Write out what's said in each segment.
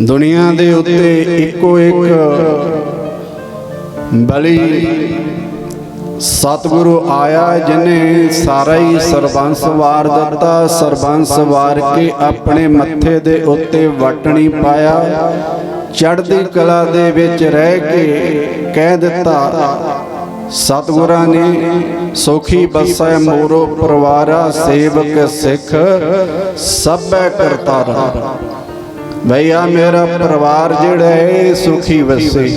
ਦੁਨੀਆ ਦੇ ਉੱਤੇ ਇੱਕੋ ਇੱਕ ਬਲੀ ਸਤਿਗੁਰੂ ਆਇਆ ਜਿਨੇ ਸਾਰਾ ਹੀ ਸਰਬੰਸ ਵਾਰ ਦਿੱਤਾ, ਸਰਬੰਸ ਵਾਰ ਕੇ ਆਪਣੇ ਮੱਥੇ ਦੇ ਉੱਤੇ ਵਟਣੀ ਪਾਇਆ। ਚੜ੍ਹਦੀ ਕਲਾ ਦੇ ਵਿੱਚ ਰਹਿ ਕੇ ਕਹਿ ਦਿੱਤਾ, ਸਤਿਗੁਰਾਂ ਨੇ ਸੋਖੀ ਬਸੈ ਮੋਰੋ ਪਰਵਾਰਾ ਸੇਵਕ ਸਿੱਖ, ਸਭੈ ਕਰਤਾਰਾ। ਭਈਆ ਮੇਰਾ ਪਰਿਵਾਰ ਜਿਹੜਾ ਹੈ ਸੁਖੀ ਵਸੇ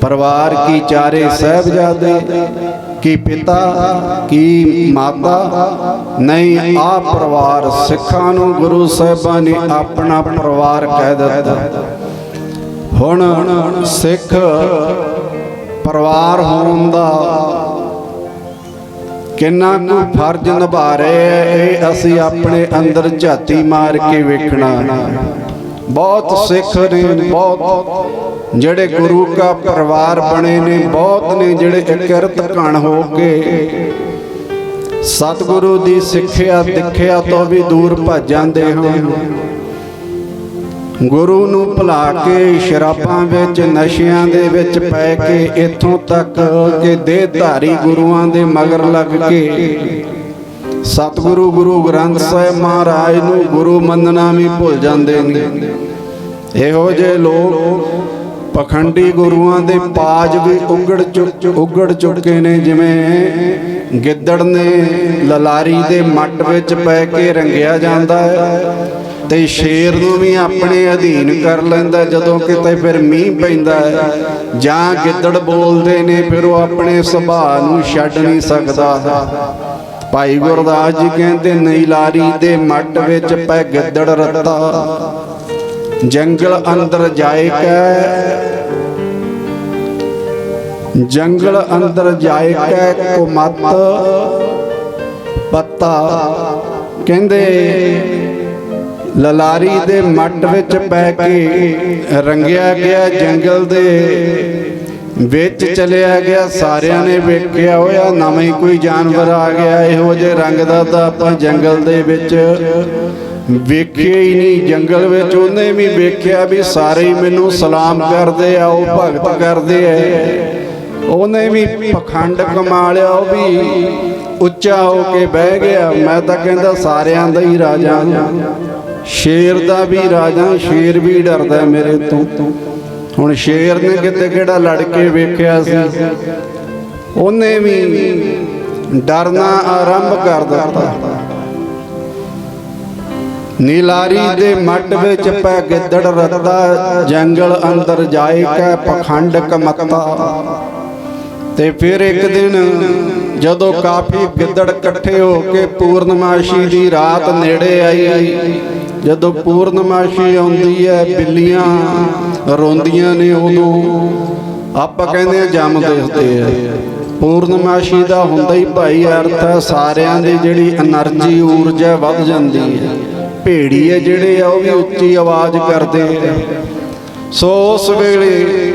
ਪਰਿਵਾਰ ਕੀ ਚਾਰੇ ਸਹਿਬਜ਼ਾਦੇ ਕੀ ਪਿਤਾ ਕੀ ਮਾਤਾ ਨਹੀਂ ਆ ਪਰਿਵਾਰ ਸਿੱਖਾਂ ਨੂੰ ਗੁਰੂ ਸਾਹਿਬਾਂ ਨੇ ਆਪਣਾ ਪਰਿਵਾਰ ਕਹਿ ਦਿੱਤਾ ਹੁਣ ਸਿੱਖ ਪਰਿਵਾਰ ਹੋਣ ਦਾ ਕਿੰਨਾ ਕੁ ਫਰਜ਼ ਨਿਭਾ ਰਹੇ ਹੈ ਇਹ ਅਸੀਂ ਆਪਣੇ ਅੰਦਰ ਝਾਤੀ ਮਾਰ ਕੇ ਵੇਖਣਾ। ਬਹੁਤ ਸਿੱਖ ਨੇ, ਬਹੁਤ ਜਿਹੜੇ ਗੁਰੂ ਕਾ ਪਰਿਵਾਰ ਬਣੇ ਨੇ, ਬਹੁਤ ਨੇ ਜਿਹੜੇ ਇਕਿਰਤ ਕਣ ਹੋ ਕੇ ਸਤਿਗੁਰੂ ਦੀ ਸਿੱਖਿਆ, ਦਿਖਿਆ ਤੋਂ ਵੀ ਦੂਰ ਭੱਜ ਜਾਂਦੇ ਹਨ ਗੁਰੂ ਨੂੰ ਭੁਲਾ ਕੇ ਸ਼ਰਾਬਾਂ ਵਿੱਚ, ਨਸ਼ਿਆਂ ਦੇ ਵਿੱਚ ਪੈ ਕੇ ਇੱਥੋਂ ਤੱਕ ਕਿ ਦੇਹਧਾਰੀ ਗੁਰੂਆਂ ਦੇ ਮਗਰ ਲੱਗ ਕੇ ਸਤਿਗੁਰੂ ਗੁਰੂ ਗ੍ਰੰਥ ਸਾਹਿਬ ਮਹਾਰਾਜ ਨੂੰ ਗੁਰੂ ਮੰਨਣਾ ਵੀ ਭੁੱਲ ਜਾਂਦੇ ਨੇ। ਇਹੋ ਜਿਹੇ ਲੋਕ ਪਖੰਡੀ ਗੁਰੂਆਂ ਦੇ ਪਾਜ ਵੀ ਉਗੜ ਚੁੱਕ ਉਗੜ ਚੁੱਕੇ ਨੇ, ਜਿਵੇਂ ਗਿੱਦੜ ਨੇ ਲਲਾਰੀ ਦੇ ਮੱਟ ਵਿੱਚ ਪੈ ਕੇ ਰੰਗਿਆ ਜਾਂਦਾ ਹੈ। ਤੇ ਸ਼ੇਰ ਨੂੰ ਵੀ ਆਪਣੇ ਅਧੀਨ ਕਰ ਲੈਂਦਾ ਜਦੋਂ ਕਿਤੇ ਫਿਰ ਮੀਂਹ ਪੈਂਦਾ ਹੈ, ਜਾਂ ਗਿੱਦੜ ਬੋਲਦੇ ਨੇ, ਫਿਰ ਉਹ ਆਪਣੇ ਸੁਭਾਅ ਨੂੰ ਛੱਡ ਨਹੀਂ ਸਕਦਾ। ਭਾਈ ਗੁਰਦਾਸ ਜੀ ਕਹਿੰਦੇ, ਨਹੀਂ ਲਾਰੀ ਦੇ ਮੱਟ ਵਿੱਚ ਪੈ ਗਿੱਦੜ ਰੱਤਾ। ਜੰਗਲ ਅੰਦਰ ਜਾਏ ਕੈ। ਜੰਗਲ ਅੰਦਰ ਜਾਏ ਕੈ ਕੁਮਤ ਪੱਤਾ। ਕਹਿੰਦੇ ਲਲਾਰੀ ਦੇ ਮੱਟ ਵਿੱਚ ਪੈ ਕੇ ਰੰਗਿਆ ਗਿਆ ਜੰਗਲ ਦੇ। ਵਿੱਚ ਚਲਿਆ ਗਿਆ ਸਾਰਿਆਂ ਨੇ ਵੇਖਿਆ ਹੋਇਆ ਨਵਾਂ ਕੋਈ ਜਾਨਵਰ ਆ ਗਿਆ ਇਹੋ ਜਿਹੇ ਰੰਗ ਦਾ ਤਾਂ ਆਪਾਂ ਜੰਗਲ ਦੇ ਵਿੱਚ ਵੇਖਿਆ ਹੀ ਨਹੀਂ। ਜੰਗਲ ਵਿੱਚ ਉਹਨੇ ਵੀ ਵੇਖਿਆ ਵੀ ਸਾਰੇ ਹੀ ਮੈਨੂੰ ਸਲਾਮ ਕਰਦੇ ਆ ਉਹ ਭਗਤ ਕਰਦੇ ਆ। ਉਹਨੇ ਵੀ ਪਖੰਡ ਕਮਾ ਲਿਆ ਉਹ ਵੀ ਉੱਚਾ ਹੋ ਕੇ ਬਹਿ ਗਿਆ। ਮੈਂ ਤਾਂ ਕਹਿੰਦਾ ਸਾਰਿਆਂ ਦਾ ਹੀ ਰਾਜਾ ਸ਼ੇਰ ਦਾ ਵੀ ਰਾਜਾ ਸ਼ੇਰ ਵੀ ਡਰਦਾ ਮੇਰੇ ਤੋਂ। ਹੁਣ ਸ਼ੇਰ ਨੇ ਕਿਤੇ ਕਿਹੜਾ ਲੜ ਕੇ ਵੇਖਿਆ ਸੀ? ਉਹਨੇ ਵੀ ਡਰਨਾ ਆਰੰਭ ਕਰ ਦਿੱਤਾ। ਨੀਲਾਰੀ ਦੇ ਮੱਟ ਵਿੱਚ ਪੈ ਗਿੱਦੜ ਰੱਤਾ, ਜੰਗਲ ਅੰਦਰ ਜਾਏ ਕੈ ਪਖੰਡ ਕਮੱਤਾ। ਤੇ ਫਿਰ ਇੱਕ ਦਿਨ ਜਦੋਂ ਕਾਫੀ ਗਿੱਦੜ ਇਕੱਠੇ ਹੋ ਕੇ ਪੂਰਨਮਾਸ਼ੀ ਦੀ ਰਾਤ ਨੇੜੇ ਆਈ ਜਦੋਂ ਪੂਰਨਮਾਸ਼ੀ ਆਉਂਦੀ ਹੈ ਬਿੱਲੀਆਂ ਰੋਂਦੀਆਂ ਨੇ ਉਦੋਂ ਆਪਾਂ ਕਹਿੰਦੇ ਆ ਜੰਮ ਦੇਖਦੇ ਆ। ਪੂਰਨਮਾਸ਼ੀ ਦਾ ਹੁੰਦਾ ਹੀ ਭਾਈ ਅਰਥ ਹੈ ਸਾਰਿਆਂ ਦੀ ਜਿਹੜੀ એનર્ਜੀ ਊਰਜਾ ਵੱਧ ਜਾਂਦੀ ਹੈ। ਭੇੜੀ ਹੈ ਜਿਹੜੇ ਆ ਉਹ ਵੀ ਉੱਚੀ ਆਵਾਜ਼ ਕਰਦੇ ਸੋ ਉਸ ਵੇਲੇ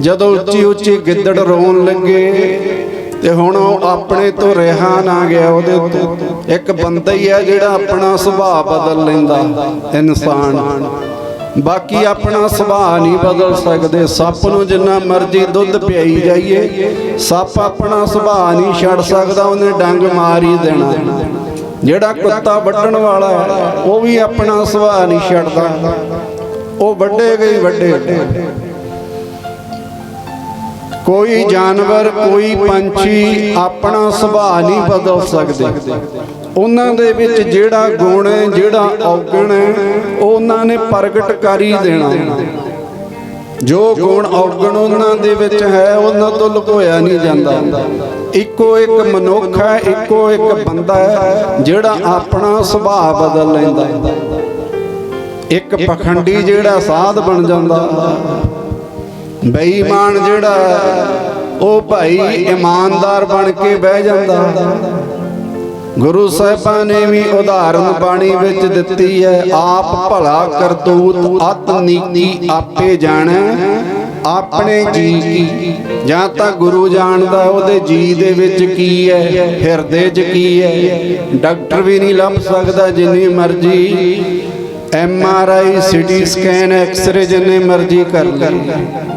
ਜਦੋਂ ਉੱਚੀ ਉੱਚੀ ਗਿੱਦੜ ਰੋਣ ਲੱਗੇ ਤੇ ਹੁਣ ਉਹ ਆਪਣੇ ਤੋਂ ਰਿਹਾ ਨਾ ਗਿਆ, ਉਹਦੇ ਤੋਂ ਇੱਕ ਬੰਦਾ ਹੀ ਹੈ ਜਿਹੜਾ ਆਪਣਾ ਸੁਭਾਅ ਬਦਲ ਲੈਂਦਾ, ਇਨਸਾਨ। ਬਾਕੀ ਆਪਣਾ ਸੁਭਾਅ ਨਹੀਂ ਬਦਲ ਸਕਦੇ। ਸੱਪ ਨੂੰ ਜਿੰਨਾ ਮਰਜ਼ੀ ਦੁੱਧ ਪਿਆਈ ਜਾਈਏ, ਸੱਪ ਆਪਣਾ ਸੁਭਾਅ ਨਹੀਂ ਛੱਡ ਸਕਦਾ, ਉਹਨੇ ਡੰਗ ਮਾਰ ਹੀ ਦੇਣਾ। ਜਿਹੜਾ ਕੁੱਤਾ ਵੱਢਣ ਵਾਲਾ ਉਹ ਵੀ ਆਪਣਾ ਸੁਭਾਅ ਨਹੀਂ ਛੱਡਦਾ। ਉਹ ਵੱਡੇ ਗਈ ਵੱਡੇ। ਕੋਈ ਜਾਨਵਰ ਕੋਈ ਪੰਛੀ ਆਪਣਾ ਸੁਭਾਅ ਨਹੀਂ ਬਦਲ ਸਕਦੇ। ਉਹਨਾਂ ਦੇ ਵਿੱਚ ਜਿਹੜਾ ਗੁਣ ਹੈ ਜਿਹੜਾ ਔਗਣ ਹੈ ਉਹ ਉਹਨਾਂ ਨੇ ਪ੍ਰਗਟ ਕਰ ਹੀ ਦੇਣਾ। ਜੋ ਗੁਣ ਔਗਣ ਉਹਨਾਂ ਦੇ ਵਿੱਚ ਹੈ ਉਹਨਾਂ ਤੋਂ ਲੁਕੋਇਆ ਨਹੀਂ ਜਾਂਦਾ। ਇੱਕੋ ਇੱਕ ਮਨੁੱਖ ਹੈ ਇੱਕੋ ਇੱਕ ਬੰਦਾ ਹੈ ਜਿਹੜਾ ਆਪਣਾ ਸੁਭਾਅ ਬਦਲ ਲੈਂਦਾ ਇੱਕ ਪਖੰਡੀ ਜਿਹੜਾ ਸਾਧ ਬਣ ਜਾਂਦਾ। ਬੇਈਮਾਨ ਜਿਹੜਾ ਉਹ ਭਾਈ ਇਮਾਨਦਾਰ ਬਣ ਕੇ ਬਹਿ ਜਾਂਦਾ। ਗੁਰੂ ਸਾਹਿਬਾਂ ਨੇ ਵੀ ਉਦਾਹਰਨ ਬਾਣੀ ਵਿੱਚ ਦਿੱਤੀ ਹੈ, ਆਪ ਭਲਾ ਕਰਤੂਤ ਅਤ ਨੀਤੀ ਆਪੇ ਜਾਣੈ, ਆਪਣੇ ਜੀ ਕੀ। ਜਾਂ ਤਾਂ ਗੁਰੂ ਜਾਣਦਾ ਉਹਦੇ ਜੀ ਦੇ ਵਿੱਚ ਕੀ ਹੈ, ਹਿਰਦੇ 'ਚ ਕੀ ਹੈ। ਡਾਕਟਰ ਵੀ ਨਹੀਂ ਲੱਭ ਸਕਦਾ, ਜਿੰਨੀ ਮਰਜ਼ੀ M R I CT scan x-ray ਜਿੰਨੇ ਮਰਜ਼ੀ ਕਰ ਲਈ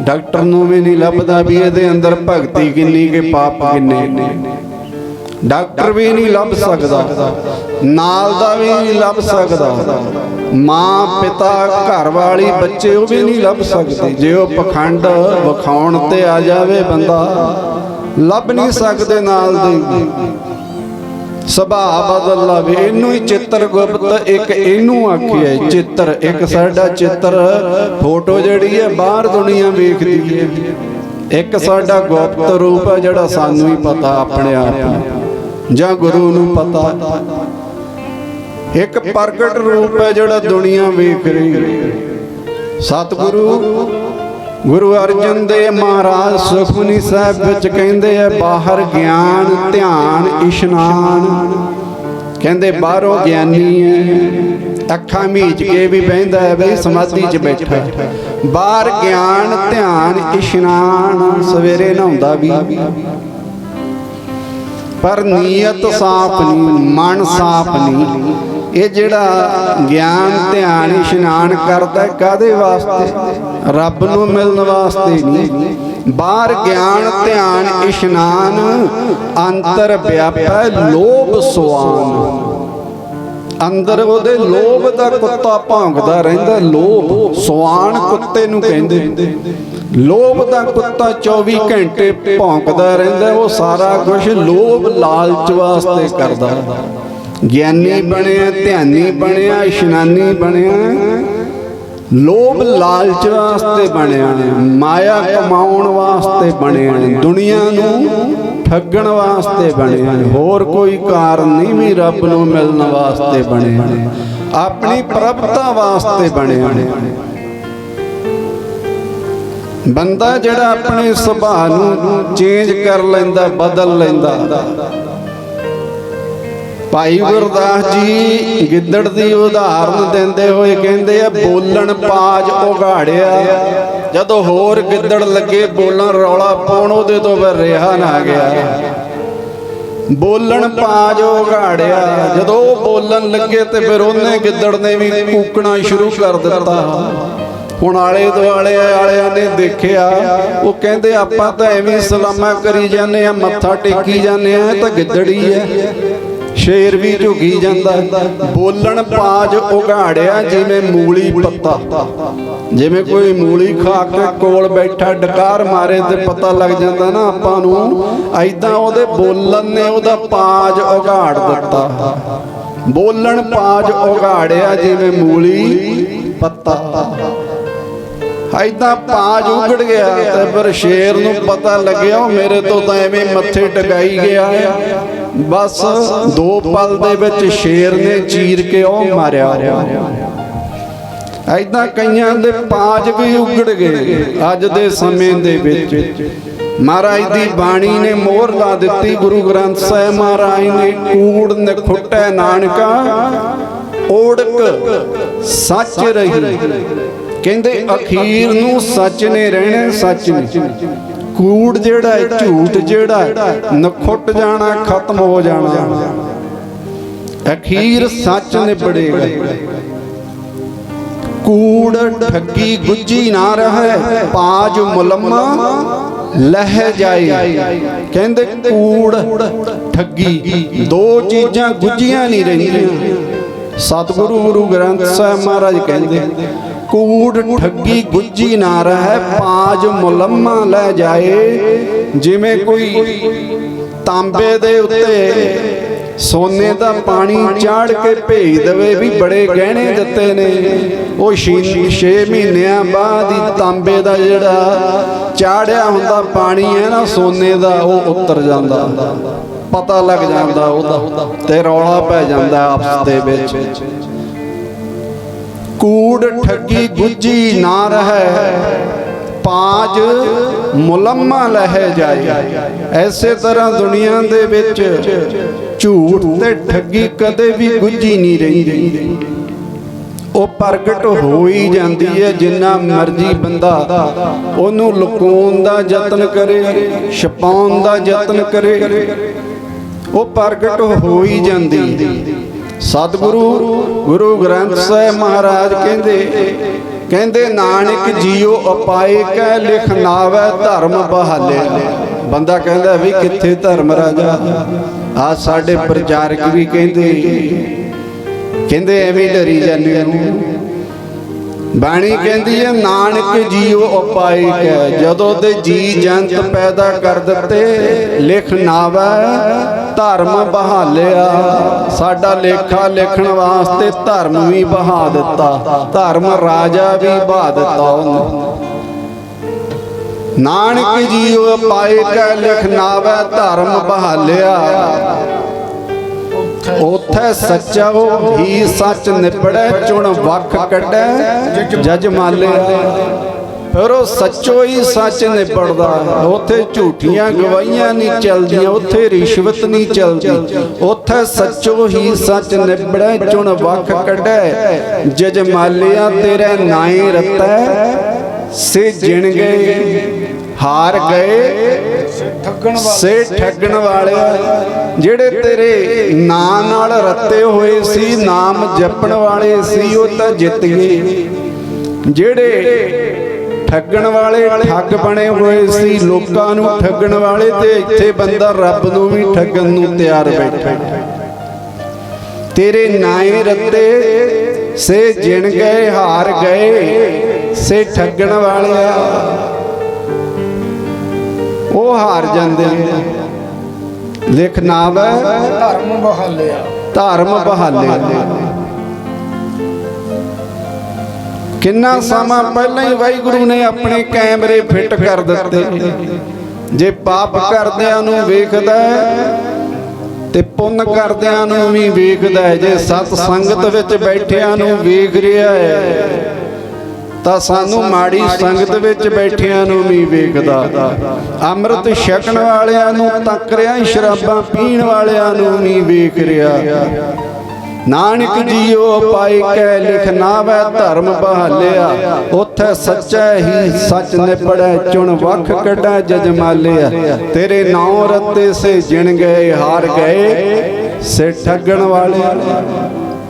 ਡਾਕਟਰ ਨੂੰ ਵੀ ਨਹੀਂ ਲੱਭਦਾ ਵੀ ਇਹਦੇ ਅੰਦਰ ਭਗਤੀ ਕਿੰਨੀ ਕਿ ਪਾਪ ਕਿੰਨੇ ਡਾਕਟਰ ਵੀ ਨਹੀਂ ਲੱਭ ਸਕਦਾ, ਨਾਲ ਦਾ ਵੀ ਨਹੀਂ ਲੱਭ ਸਕਦਾ। ਮਾਂ, ਪਿਤਾ ਘਰ ਵਾਲੀ ਬੱਚੇ ਉਹ ਵੀ ਨਹੀਂ ਲੱਭ ਸਕਦੇ। ਜੇ ਉਹ ਪਖੰਡ ਵਿਖਾਉਣ ਤੇ ਆ ਜਾਵੇ ਬੰਦਾ, ਲੱਭ ਨਹੀਂ ਸਕਦੇ ਨਾਲ ਦੇ। ਸੁਭਾਅ ਬਦਲ ਲਵੇ ਇਹਨੂੰ ਹੀ ਚਿੱਤਰ ਗੁਪਤ ਇੱਕ ਇਹਨੂੰ ਆਖਿਆ ਚਿੱਤਰ, ਇੱਕ ਸਾਡਾ ਚਿੱਤਰ। ਫੋਟੋ ਜਿਹੜੀ ਹੈ ਬਾਹਰ ਦੁਨੀਆ ਵੇਖਦੀ ਹੈ। ਇੱਕ ਸਾਡਾ ਗੁਪਤ ਰੂਪ ਹੈ ਜਿਹੜਾ ਸਾਨੂੰ ਹੀ ਪਤਾ ਆਪਣੇ ਆਪ ਜਾਂ ਗੁਰੂ ਨੂੰ ਪਤਾ। ਇੱਕ ਪ੍ਰਗਟ ਰੂਪ ਹੈ ਜਿਹੜਾ ਦੁਨੀਆ ਵੇਖ ਰਹੀ ਹੈ। ਸਤਿਗੁਰੂ ਗੁਰੂ ਅਰਜਨ ਦੇਵ ਮਹਾਰਾਜ ਸੁਖਮਨੀ ਸਾਹਿਬ ਵਿੱਚ ਕਹਿੰਦੇ ਆ, ਬਾਹਰ ਗਿਆਨ, ਧਿਆਨ, ਇਸ਼ਨਾਨ। ਕਹਿੰਦੇ, ਬਾਹਰੋਂ ਗਿਆਨੀ ਹੈ। ਅੱਖਾਂ ਮੀਚ ਕੇ ਵੀ ਬਹਿੰਦਾ ਹੈ ਬਈ ਸਮਾਧੀ 'ਚ ਬੈਠਾ ਬਾਹਰ ਗਿਆਨ, ਧਿਆਨ, ਇਸ਼ਨਾਨ, ਸਵੇਰੇ ਨਹਾਉਂਦਾ ਵੀ। ਪਰ ਨੀਅਤ ਸਾਫ਼ ਨਹੀਂ, ਮਨ ਸਾਫ਼ ਨਹੀਂ। ਇਹ ਜਿਹੜਾ ਗਿਆਨ, ਧਿਆਨ, ਇਸ਼ਨਾਨ ਕਰਦਾ ਕਾਦੇ ਵਾਸਤੇ? ਰੱਬ ਨੂੰ ਮਿਲਣ ਵਾਸਤੇ ਨਹੀਂ। ਬਾਹਰ ਗਿਆਨ, ਧਿਆਨ, ਇਸ਼ਨਾਨ, ਅੰਤਰ ਵਿਆਪੈ, ਲੋਭ ਸੁਆਨ। ਅੰਦਰ ਉਹਦੇ ਲੋਭ ਦਾ ਕੁੱਤਾ ਭੌਂਕਦਾ ਰਹਿੰਦਾ, ਲੋਭ ਸੁਆਨ ਕੁੱਤੇ ਨੂੰ ਕਹਿੰਦੇ। ਲੋਭ ਦਾ ਕੁੱਤਾ 24 ਘੰਟੇ ਭੌਂਕਦਾ ਰਹਿੰਦਾ, ਉਹ ਸਾਰਾ ਕੁਝ ਲੋਭ ਲਾਲਚ ਵਾਸਤੇ ਕਰਦਾ। ਗਿਆਨੀ ਬਣਿਆ ਧਿਆਨੀ ਬਣਿਆ ਇਸ਼ਨਾਨੀ ਬਣਿਆ। ਲੋਭ ਲਾਲਚ ਵਾਸਤੇ ਬਣਿਆ ਮਾਇਆ ਕਮਾਉਣ ਵਾਸਤੇ ਬਣਿਆ ਦੁਨੀਆ ਨੂੰ ਠੱਗਣ ਵਾਸਤੇ ਬਣਿਆ ਹੋਰ ਕੋਈ ਕਾਰਨ ਨਹੀਂ ਵੀ ਰੱਬ ਨੂੰ ਮਿਲਣ ਵਾਸਤੇ ਬਣਿਆ। ਆਪਣੀ ਪ੍ਰਭਤਾ ਵਾਸਤੇ ਬਣਿਆ। ਬੰਦਾ ਜਿਹੜਾ ਆਪਣੇ ਸੁਭਾਅ ਨੂੰ ਚੇਂਜ ਕਰ ਲੈਂਦਾ ਬਦਲ ਲੈਂਦਾ ਭਾਈ ਗੁਰਦਾਸ ਜੀ ਗਿੱਦੜ ਦੀ ਉਦਾਹਰਨ ਦਿੰਦੇ ਹੋਏ ਕਹਿੰਦੇ ਆ ਬੋਲਣ ਪਾਜ ਉਗਾੜਿਆ ਜਦੋਂ ਹੋਰ ਗਿੱਦੜ ਲੱਗੇ ਬੋਲਣ ਰੌਲਾ ਪਾਉਣ ਉਹਦੇ ਤੋਂ ਫਿਰ ਰਿਹਾ ਨਾ ਗਿਆ। ਬੋਲਣ ਪਾਜ ਉਗਾੜਿਆ ਜਦੋਂ ਉਹ ਬੋਲਣ ਲੱਗੇ ਤੇ ਫਿਰ ਉਹਨੇ ਗਿੱਦੜ ਨੇ ਵੀ ਕੂਕਣਾ ਸ਼ੁਰੂ ਕਰ ਦਿੱਤਾ। ਹੁਣ ਆਲੇ ਦੁਆਲੇ ਵਾਲਿਆਂ ਨੇ ਦੇਖਿਆ। ਉਹ ਕਹਿੰਦੇ ਆਪਾਂ ਤਾਂ ਐਵੇਂ ਸਲਾਮਾ ਕਰੀ ਜਾਂਦੇ ਆ ਮੱਥਾ ਟੇਕੀ ਜਾਂਦੇ ਆ ਇਹ ਤਾਂ ਗਿੱਦੜੀ ਹੈ। ਸ਼ੇਰ ਵੀ ਝੁਕੀ ਜਾਂਦਾ। ਬੋਲਣ ਪਾਜ ਉਗਾੜਿਆ ਜਿਵੇਂ ਮੂਲੀ ਪੱਤਾ। ਜਿਵੇਂ ਕੋਈ ਮੂਲੀ ਖਾ ਕੇ ਕੋਲ ਬੈਠਾ, ਡਕਾਰ ਮਾਰੇ ਤੇ ਪਤਾ ਲੱਗ ਜਾਂਦਾ ਨਾ ਆਪਾਂ ਨੂੰ ਐਦਾਂ ਉਹਦੇ ਬੋਲਣ ਨੇ ਉਹਦਾ ਪਾਜ ਉਗਾੜ ਦਿੱਤਾ। ਬੋਲਣ ਪਾਜ ਉਗਾੜਿਆ ਜਿਵੇਂ ਮੂਲੀ ਪੱਤਾ। ਐਦਾਂ ਪਾਜ ਉਗੜ ਗਿਆ ਤੇ ਫਿਰ ਸ਼ੇਰ ਨੂੰ ਪਤਾ ਲੱਗਿਆ, ਉਹ ਮੇਰੇ ਤੋਂ ਤਾਂ ਐਵੇਂ ਮੱਥੇ ਟਕਾਈ ਗਿਆ। ਬਸ ਦੋ ਪਲ ਦੇ ਵਿੱਚ ਸ਼ੇਰ ਨੇ ਚੀਰ ਕੇ ਉਹ ਮਾਰਿਆ। ਐਦਾਂ ਕਈਆਂ ਦੇ ਪਾਜ ਵੀ ਉਗੜ ਗਏ ਅੱਜ ਦੇ ਸਮੇਂ ਦੇ ਵਿੱਚ। ਮਹਾਰਾਜ ਦੀ ਬਾਣੀ ਨੇ ਮੋਹਰ ਲਾ ਦਿੱਤੀ, ਗੁਰੂ ਗ੍ਰੰਥ ਸਾਹਿਬ ਮਹਾਰਾਜ ਨੇ ਕੂੜ ਨਖੁੱਟੈ ਨਾਨਕਾ, ਓੜਕ ਸੱਚ ਰਹੀ। ਕਹਿੰਦੇ ਅਖੀਰ ਨੂੰ ਸੱਚ ਨੇ ਰਹਿਣਾ, ਸੱਚ ਨੇ। ਕੂੜ ਜਿਹੜਾ ਹੈ ਝੂਠ ਜਿਹੜਾ ਹੈ, ਨਖੁੱਟ ਜਾਣਾ ਖਤਮ ਹੋ ਜਾਣਾ। ਅਖੀਰ ਸੱਚ ਨਿਬੜੇਗਾ ਕੂੜ ਠੱਗੀ ਗੁੱਜੀ ਨਾ ਰਹੇ ਪਾਜ ਮੁਲਮਾ ਲਹਿ ਜਾਏ। ਕਹਿੰਦੇ ਕੂੜ ਠੱਗੀ ਦੋ ਚੀਜ਼ਾਂ ਗੁੱਜੀਆਂ ਨਹੀਂ ਰਹਿੰਦੀਆਂ। ਸਤਿਗੁਰੂ ਗੁਰੂ ਗ੍ਰੰਥ ਸਾਹਿਬ ਮਹਾਰਾਜ ਕਹਿੰਦੇ ਕੂੜ ਠੱਗੀ ਗੁੱਜੀ ਨਾ ਰਹੇ, ਪਾਜ ਮੁਲਮਾ ਲੈ ਜਾਏ। ਜਿਵੇਂ ਕੋਈ ਤਾਂਬੇ ਦੇ ਉੱਤੇ ਸੋਨੇ ਦਾ ਪਾਣੀ ਚਾੜ ਕੇ ਭੇਜ ਦੇਵੇ, ਵੀ ਬੜੇ ਗਹਿਣੇ ਦਿੱਤੇ ਨੇ। ਉਹ 6 ਮਹੀਨਿਆਂ ਬਾਅਦ ਹੀ ਤਾਂਬੇ ਦਾ ਜਿਹੜਾ ਚਾੜਿਆ ਹੁੰਦਾ ਪਾਣੀ ਹੈ ਨਾ, ਸੋਨੇ ਦਾ, ਉਹ ਉਤਰ ਜਾਂਦਾ। ਪਤਾ ਲੱਗ ਜਾਂਦਾ ਉਹਦਾ ਤੇ ਰੌਲਾ ਪੈ ਜਾਂਦਾ ਆਪਸ ਦੇ ਵਿੱਚ। ਕੂੜ ਠੱਗੀ ਗੁੱਜੀ ਨਾ ਰਹੇ, ਪਾਜ ਮੁਲਮਾ ਲਹਿ ਜਾਏ। ਐਸੇ ਤਰ੍ਹਾਂ ਦੁਨੀਆ ਦੇ ਵਿੱਚ ਝੂਠ ਤੇ ਠੱਗੀ ਕਦੇ ਵੀ ਗੁੱਜੀ ਨਹੀਂ ਰਹਿੰਦੀ। ਉਹ ਪ੍ਰਗਟ ਹੋ ਹੀ ਜਾਂਦੀ ਹੈ ਜਿੰਨਾ ਮਰਜ਼ੀ ਬੰਦਾ ਉਹਨੂੰ ਲੁਕਾਉਣ ਦਾ ਯਤਨ ਕਰੇ, ਛਪਾਉਣ ਦਾ ਯਤਨ ਕਰੇ। ਉਹ ਪ੍ਰਗਟ ਹੋ ਹੀ ਜਾਂਦੀ। ਸਤਿਗੁਰੂ ਗੁਰੂ ਗ੍ਰੰਥ ਸਾਹਿਬ ਮਹਾਰਾਜ ਕਹਿੰਦੇ ਕਹਿੰਦੇ, ਨਾਨਕ ਜੀਓ ਉਪਾਏ ਕੈ ਲਿਖ ਨਾਵੈ ਧਰਮ ਬਹਾਲੇ। ਬੰਦਾ ਕਹਿੰਦਾ ਵੀ ਕਿੱਥੇ ਧਰਮ ਰਾਜਾ? ਆ ਸਾਡੇ ਪ੍ਰਚਾਰਕ ਵੀ ਕਹਿੰਦੇ ਕਹਿੰਦੇ ਐਵੇਂ ਡਰੀ ਜਾਂਦੇ ਨੂੰ ਬਾਣੀ ਕਹਿੰਦੀ ਹੈ, ਨਾਨਕ ਜੀਓ ਉਪਾਈ ਕੈ, ਜਦੋਂ ਤੇ ਜੀ ਜੰਤ ਪੈਦਾ ਕਰ ਦਿੱਤੇ, ਲਿਖ ਨਾਵੈ, ਧਰਮ ਬਹਾਲਿਆ। ਸਾਡਾ ਲੇਖਾ ਲਿਖਣ ਵਾਸਤੇ ਧਰਮ ਵੀ ਬਹਾ ਦਿੱਤਾ, ਧਰਮ ਰਾਜਾ ਵੀ ਬਹਾ ਦਿੱਤਾ ਉਹਨੇ। ਨਾਨਕ ਜੀਓ ਉਪਾਈ ਕੈ, ਲਿਖ ਨਾਵੈ, ਧਰਮ ਬਹਾਲਿਆ। ਉਥੇ ਸੱਚਾ ਹੀ ਸੱਚ ਨਿਪੜੈ, ਚੁਣ ਵੱਖ ਕੱਢੈ, ਜਜ ਮਾਲਿਆ ਫਿਰ ਉਹ ਸੱਚੋ ਹੀ ਸੱਚ ਨਿਪੜਦਾ। ਉਥੇ ਝੂਠੀਆਂ ਗਵਾਹੀਆਂ ਨਹੀਂ ਚੱਲਦੀਆਂ, ਉਥੇ ਰਿਸ਼ਵਤ ਨਹੀਂ ਚੱਲਦੀ। ਉਥੇ ਸੱਚੋ ਹੀ ਸੱਚ ਨਿਪੜੈ, ਚੁਣ ਵੱਖ ਕੱਢੈ। ਜਜ ਮਾਲਿਆ ਤੇਰੇ ਨਾਏ ਰਤੈ, ਸੇ ਜਿਣ ਗਏ, ਹਾਰ ਗਏ ਠੱਗਣ ਸੇ ਠੱਗਣ ਵਾਲਿਆ ਜਿਹੜੇ ਤੇਰੇ ਨਾਂ ਨਾਲ ਰੱਤੇ ਹੋਏ ਸੀ ਨਾਮ ਜਪਣ ਵਾਲੇ ਸੀ ਉਹ ਤਾਂ ਜਿੱਤ ਗਏ। ਜਿਹੜੇ ਠੱਗਣ ਵਾਲੇ ਠੱਗ ਬਣੇ ਹੋਏ ਸੀ ਲੋਕਾਂ ਨੂੰ ਠੱਗਣ ਵਾਲੇ ਤੇ ਇੱਥੇ ਬੰਦਾ ਰੱਬ ਨੂੰ ਵੀ ਠੱਗਣ ਨੂੰ ਤਿਆਰ ਬੈਠਾ ਤੇਰੇ ਨਾਏ ਰੱਤੇ ਸੇ ਜਿਣ ਗਏ ਹਾਰ ਗਏ। ਸੇ ਠੱਗਣ ਵਾਲਿਆ ਉਹ ਹਾਰ ਜਾਂਦੇ ਨੇ ਲਿਖ ਨਾਵ ਧਰਮ ਬਹਾਲਿਆ ਧਰਮ ਬਹਾਲੇ। ਕਿੰਨਾ ਸਮਾਂ ਪਹਿਲਾਂ ਹੀ ਵਾਹਿਗੁਰੂ ਨੇ ਆਪਣੇ ਕੈਮਰੇ ਫਿੱਟ ਕਰ ਦਿੱਤੇ। ਜੇ ਪਾਪ ਕਰਦਿਆਂ ਨੂੰ ਵੇਖਦਾ ਤੇ ਪੁੰਨ ਕਰਦਿਆਂ ਨੂੰ ਵੀ ਵੇਖਦਾ। ਜੇ ਸਤ ਸੰਗਤ ਵਿੱਚ ਬੈਠਿਆਂ ਨੂੰ ਵੇਖ ਰਿਹਾ ਹੈ ਤਾਂ ਸਾਨੂੰ ਮਾੜੀ ਸੰਗਤ ਵਿੱਚ ਬੈਠਿਆਂ ਨੂੰ ਵੀ ਵੇਖਦਾ। ਅੰਮ੍ਰਿਤ ਛਕਣ ਵਾਲਿਆਂ ਨੂੰ ਤੱਕ ਰਿਹਾ ਸ਼ਰਾਬਾਂ ਪੀਣ ਵਾਲਿਆਂ ਨੂੰ ਵੀ ਵੇਖ ਰਿਹਾ ਨਾਨਕ ਜੀਓ ਪਾਈ ਕੈ ਲਿਖ ਨਾਵੈ ਧਰਮ ਬਹਾਲਿਆ। ਉਥੇ ਸੱਚਾ ਹੀ ਸੱਚ ਨਿਪੜੈ ਚੁਣ ਵੱਖ ਕੱਢੈ ਜਜਮਾਲਿਆ। ਤੇਰੇ ਨਾਉ ਰੱਤੇ ਸੇ ਜਿਣ ਗਏ ਹਾਰ ਗਏ ਸੇ ਠੱਗਣ ਵਾਲੇ